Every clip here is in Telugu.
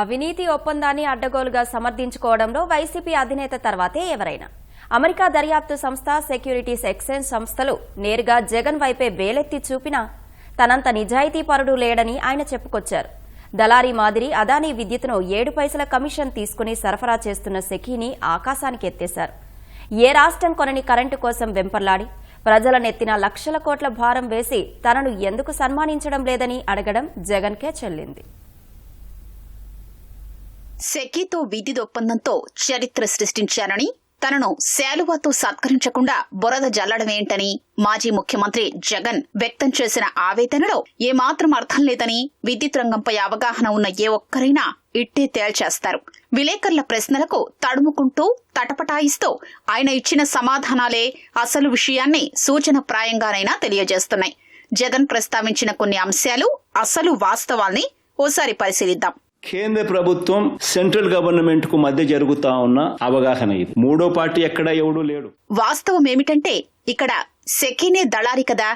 అవినీతి ఒప్పందాన్ని అడ్డగోలుగా సమర్థించుకోవడంలో వైసీపీ అధినేత తర్వాతే ఎవరైనా. అమెరికా దర్యాప్తు సంస్థ సెక్యూరిటీస్ ఎక్స్చేంజ్ సంస్థలు నేరుగా జగన్ వైపే వేలెత్తి చూపినా తనంత నిజాయితీపరుడు లేడని ఆయన చెప్పుకొచ్చారు. దళారీ మాదిరి అదానీ విద్యుత్ను ఏడు పైసల కమిషన్ తీసుకుని సరఫరా చేస్తున్న సెకీని ఆకాశానికి ఎత్తేశారు. ఏ రాష్ట్రం కొనని కరెంటు కోసం వెంపర్లాడి ప్రజల నెత్తిన లక్షల కోట్ల భారం వేసి తనను ఎందుకు సన్మానించడం లేదని అడగడం జగన్కే చెల్లింది. సెకీతో విద్యుత్ ఒప్పందంతో చరిత్ర సృష్టించానని తనను శాలువాతో సత్కరించకుండా బురద జల్లడమేంటని మాజీ ముఖ్యమంత్రి జగన్ వ్యక్తం చేసిన ఆవేదనలో ఏమాత్రం అర్థం లేదని విద్యుత్ రంగంపై అవగాహన ఉన్న ఏ ఒక్కరైనా ఇట్టే తేల్చేస్తారు. విలేకరుల ప్రశ్నలకు తడుముకుంటూ తటపటాయిస్తూ ఆయన ఇచ్చిన సమాధానాలే అసలు విషయాన్ని సూచనప్రాయంగానైనా తెలియజేస్తున్నాయి. జగన్ ప్రస్తావించిన కొన్ని అంశాలు అసలు వాస్తవాల్ని ఓసారి పరిశీలిద్దాం. కేంద్ర ప్రభుత్వం సెంట్రల్ గవర్నమెంట్కు మధ్య జరుగుతా ఉన్న అవగాహన ఇది. మూడో పార్టీ ఎక్కడ ఎవడూ లేడు. వాస్తవం ఏమిటంటే ఇక్కడ సెకీనే దళారి కదా.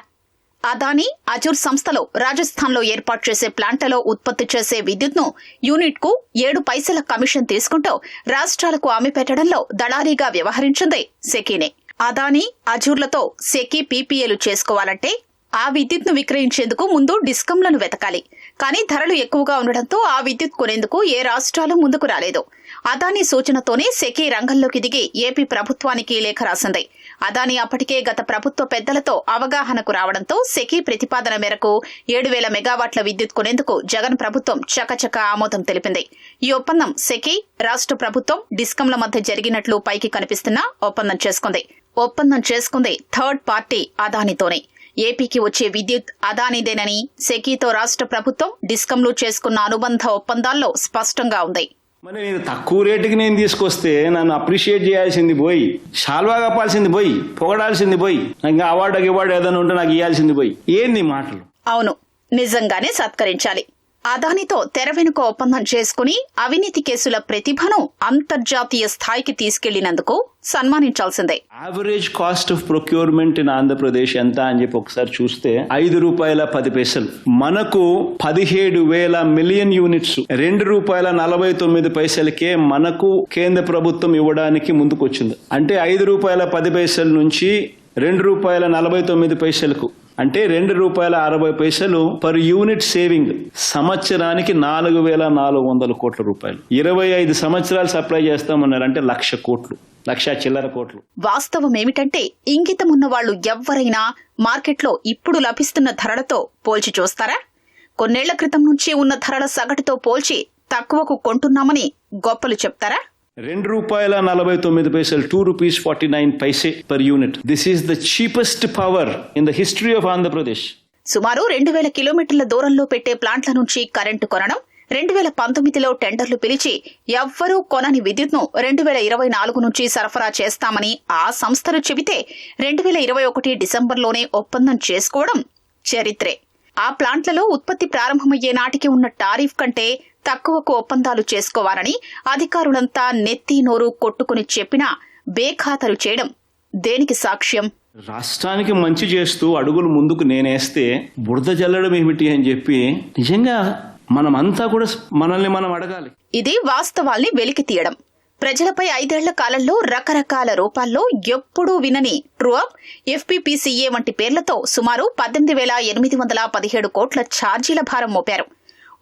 అదానీ అజూర్ సంస్థలో రాజస్థాన్లో ఏర్పాటు చేసే ప్లాంట్లలో ఉత్పత్తి చేసే విద్యుత్ను యూనిట్కు ఏడు పైసల కమిషన్ తీసుకుంటూ రాష్ట్రాలకు అమ్మిపెట్టడంలో దళారీగా వ్యవహరించింది సెకీనే. అదానీ అజూర్లతో సెకీ పీపీఏలు చేసుకోవాలంటే ఆ విద్యుత్ను విక్రయించేందుకు ముందు డిస్కంలను వెతకాలి. కానీ ధరలు ఎక్కువగా ఉండడంతో ఆ విద్యుత్ కొనేందుకు ఏ రాష్ట్రాలు ముందుకు రాలేదు. అదానీ సూచనతోనే సెకీ రంగంలోకి దిగి ఏపీ ప్రభుత్వానికి లేఖ రాసింది. అదానీ అప్పటికే గత ప్రభుత్వ పెద్దలతో అవగాహనకు రావడంతో సెకీ ప్రతిపాదన మేరకు ఏడు వేల మెగావాట్ల విద్యుత్ కొనేందుకు జగన్ ప్రభుత్వం చకచక ఆమోదం తెలిపింది. ఈ ఒప్పందం సెకీ రాష్ట్ర ప్రభుత్వం డిస్కంల మధ్య జరిగినట్లు పైకి కనిపిస్తున్నా ఒప్పందం చేసుకుంది. ఒప్పందం చేసుకుంది థర్డ్ పార్టీ అదానితోనే. ఏపీకి వచ్చే విద్యుత్ అదానిదేనని సెకీతో రాష్ట్ర ప్రభుత్వం డిస్కంలు చేసుకున్న అనుబంధ ఒప్పందాల్లో స్పష్టంగా ఉంది. మరి నేను తక్కువ రేటుకి నేను తీసుకొస్తే నన్ను అప్రిషియేట్ చేయాల్సింది పోయి షాల్వా కప్పాల్సింది పోయి పొగడాల్సింది పోయి ఇంకా అవార్డు అవార్డు ఏదైనా ఉంటే నాకు ఇవ్వాల్సింది పోయి. ఏంది మాటలు? అవును నిజంగానే సత్కరించాలి. అదానితో తెర వెనుక ఒప్పందం చేసుకుని అవినీతి కేసుల ప్రతిభను అంతర్జాతీయ స్థాయికి తీసుకెళ్ళినందుకు సన్మానించాల్సిందే. Average cost of procurement in Andhra Pradesh ఎంత అని చెప్పి ఒకసారి చూస్తే ఐదు రూపాయల పది పైసలు. మనకు పదిహేడు వేల మిలియన్ యూనిట్స్ రెండు రూపాయల నలభై తొమ్మిది పైసలకే మనకు కేంద్ర ప్రభుత్వం ఇవ్వడానికి ముందుకొచ్చింది. అంటే ఐదు రూపాయల పది పైసల నుంచి రెండు రూపాయల నలభై తొమ్మిది పైసలకు అంటే రెండు రూపాయల అరవై పైసలు పర్ యూనిట్ సేవింగ్ సంవత్సరానికి నాలుగు వేల నాలుగు వందల కోట్ల రూపాయలు. ఇరవై ఐదు సంవత్సరాలు సప్లై చేస్తామన్నారు అంటే లక్ష కోట్లు లక్ష చిల్లర కోట్లు. వాస్తవం ఏమిటంటే ఇంగితమున్న వాళ్ళు ఎవ్వరైనా మార్కెట్లో ఇప్పుడు లభిస్తున్న ధరలతో పోల్చి చూస్తారా? కొన్నేళ్ళ క్రితం నుంచి ఉన్న ధరల సగటుతో పోల్చి తక్కువకు కొంటున్నామని గొప్పలు చెప్తారా? రెండు రూపాయల నలభై తొమ్మిది పైసలు two rupees forty nine paise per unit this is the cheapest power in the history of Andhra Pradesh సుమారు రెండు వేల కిలోమీటర్ల దూరంలో పెట్టే ప్లాంట్ల నుంచి కరెంటు కొనడం రెండు వేల పంతొమ్మిదిలో టెండర్లు పిలిచి ఎవ్వరూ కొనని విద్యుత్ను రెండు వేల ఇరవై నాలుగు నుంచి సరఫరా చేస్తామని ఆ సంస్థలు చెబితే రెండు వేల ఇరవై ఒకటి డిసెంబర్లోనే ఒప్పందం చేసుకోవడం చరిత్రే. ఆ ప్లాంట్లలో ఉత్పత్తి ప్రారంభమయ్యే నాటికి ఉన్న టారిఫ్ కంటే తక్కువకు ఒప్పందాలు చేసుకోవాలని అధికారులంతా నెత్తి నోరు కొట్టుకుని చెప్పినా బేఖాతరు చేయడం దేనికి సాక్ష్యం? రాష్ట్రానికి మంచి చేస్తూ అడుగులు ముందుకు నేనేస్తే బురద జల్లడం ఏమిటి అని చెప్పి నిజంగా మనమంతా కూడా మనల్ని మనం అడగాలి. ఇది వాస్తవాల్ని వెలికి తీయడం. ప్రజలపై ఐదేళ్ళ కాలంలో రకరకాల రూపాల్లో ఎప్పుడూ వినని ట్రూఅప్ ఎఫ్పీపీసీఏ వంటి పేర్లతో సుమారు పద్దెనిమిది వేల ఎనిమిది వందల పదిహేడు కోట్ల ఛార్జీల భారం మోపారు.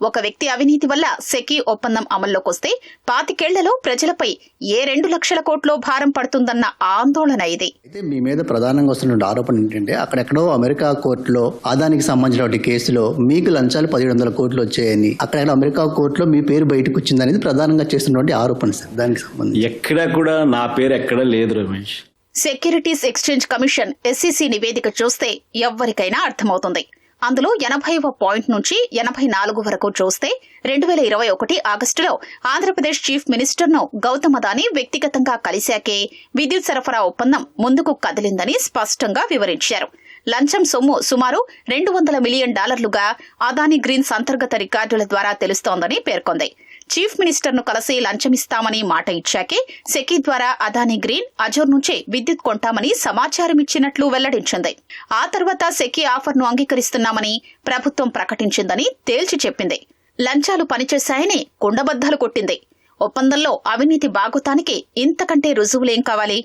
ఒక వ్యక్తి అవినీతి వల్ల సెకీ ఒప్పందం అమల్లోకొస్తే పాతికేళ్ళలో ప్రజలపై ఏ రెండు లక్షల కోట్లో భారం పడుతుందన్న ఆందోళన ఇది. అయితే మీ మీద ప్రధానంగా వస్తున్న ఆరోపణ ఏంటంటే అక్కడెక్కడో అమెరికా కోర్టులో ఆదానికి సంబంధించిన కేసులో మీకు లంచాలు పదిహేడు వందల కోట్లు వచ్చాయని అక్కడ అమెరికా కోర్టులో మీ పేరు బయటకు వచ్చిందనేది ప్రధానంగా చేస్తున్నటువంటి ఆరోపణ సార్ దానికి సంబంధించి. ఎక్కడ కూడా నా పేరు ఎక్కడ లేదు Ramesh. Securities exchange commission SEC నివేదిక చూస్తే ఎవ్వరికైనా అర్థమవుతుంది. అందులో ఎనభైవ పాయింట్ నుంచి ఎనభై నాలుగు వరకు చూస్తే రెండు వేల ఇరవై ఒకటి ఆగస్టులో ఆంధ్రప్రదేశ్ చీఫ్ మినిస్టర్ను గౌతమ్ అదానీ వ్యక్తిగతంగా కలిశాకే విద్యుత్ సరఫరా ఒప్పందం ముందుకు కదిలిందని స్పష్టంగా వివరించారు. లంచం సొమ్ము సుమారు రెండు వందల మిలియన్ డాలర్లుగా అదానీ గ్రీన్స్ అంతర్గత రికార్డుల ద్వారా తెలుస్తోందని పేర్కొంది. చీఫ్ మినిస్టర్ను కలిసి లంచమిస్తామని మాట ఇచ్చాకే సెకీ ద్వారా అదానీ గ్రీన్ అజోర్ నుంచే విద్యుత్ కొంటామని సమాచారం ఇచ్చినట్లు వెల్లడించింది. ఆ తర్వాత సెకీ ఆఫర్ను అంగీకరిస్తున్నామని ప్రభుత్వం ప్రకటించిందని తేల్చి చెప్పింది. లంచాలు పనిచేశాయని కుండబద్దలు కొట్టింది. ఒప్పందంలో అవినీతి బాగుతానికి ఇంతకంటే రుజువులేం కావాలి?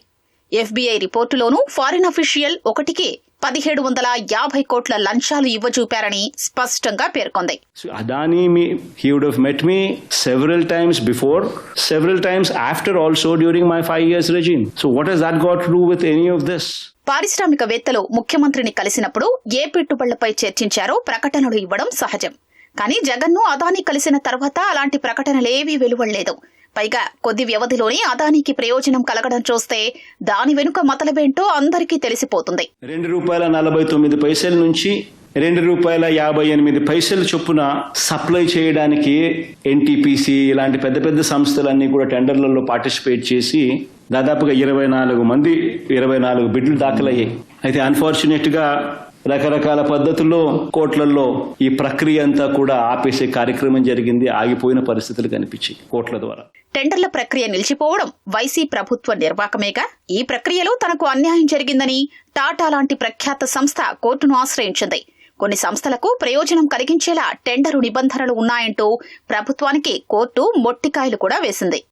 ఎఫ్బీఐ రిపోర్టులోనూ ఫారిన్ అఫీషియల్ ఒకటికి పదిహేడు వందల యాభై కోట్ల లంచాలు ఇవ్వజూపారని స్పష్టంగా పేర్కొంది me, he would have met me several times before, several times after also during my five years regime. So what has that got to do with any of this? పారిశ్రామికవేత్తలు ముఖ్యమంత్రిని కలిసినప్పుడు ఏ పెట్టుబడులపై చర్చించారో ప్రకటనలు ఇవ్వడం సహజం కానీ జగన్ను అదానీ కలిసిన తర్వాత అలాంటి ప్రకటనలేవీ వెలువడలేదు పైగా కొద్ది వ్యవధిలోనే అదానీకి ప్రయోజనం కలగడం చూస్తే దాని వెనుక మతలబేంటో అందరికీ తెలిసిపోతుంది. రెండు రూపాయల నలభై తొమ్మిది పైసల నుంచి రెండు రూపాయల యాభై ఎనిమిది పైసలు చొప్పున సప్లై చేయడానికి ఎన్టీపీసీ ఇలాంటి పెద్ద పెద్ద సంస్థలన్నీ కూడా టెండర్లలో పార్టిసిపేట్ చేసి దాదాపుగా ఇరవై నాలుగు మంది ఇరవై నాలుగు బిడ్లు దాఖలయ్యాయి. అయితే అన్ఫార్చునేట్గా రకరకాల పద్ధతుల్లో కోట్లలో ఈ ప్రక్రియ అంతా కూడా ఆపేసే కార్యక్రమం జరిగింది ఆగిపోయిన పరిస్థితులు కనిపించాయి కోట్ల ద్వారా. టెండర్ల ప్రక్రియ నిలిచిపోవడం వైసీ ప్రభుత్వ నిర్వాకమేగా ఈ ప్రక్రియలో తనకు అన్యాయం జరిగిందని టాటా లాంటి ప్రఖ్యాత సంస్థ కోర్టును ఆశ్రయించింది. కొన్ని సంస్థలకు ప్రయోజనం కలిగించేలా టెండరు నిబంధనలు ఉన్నాయంటూ ప్రభుత్వానికి కోర్టు మొట్టికాయలు కూడా వేసింది.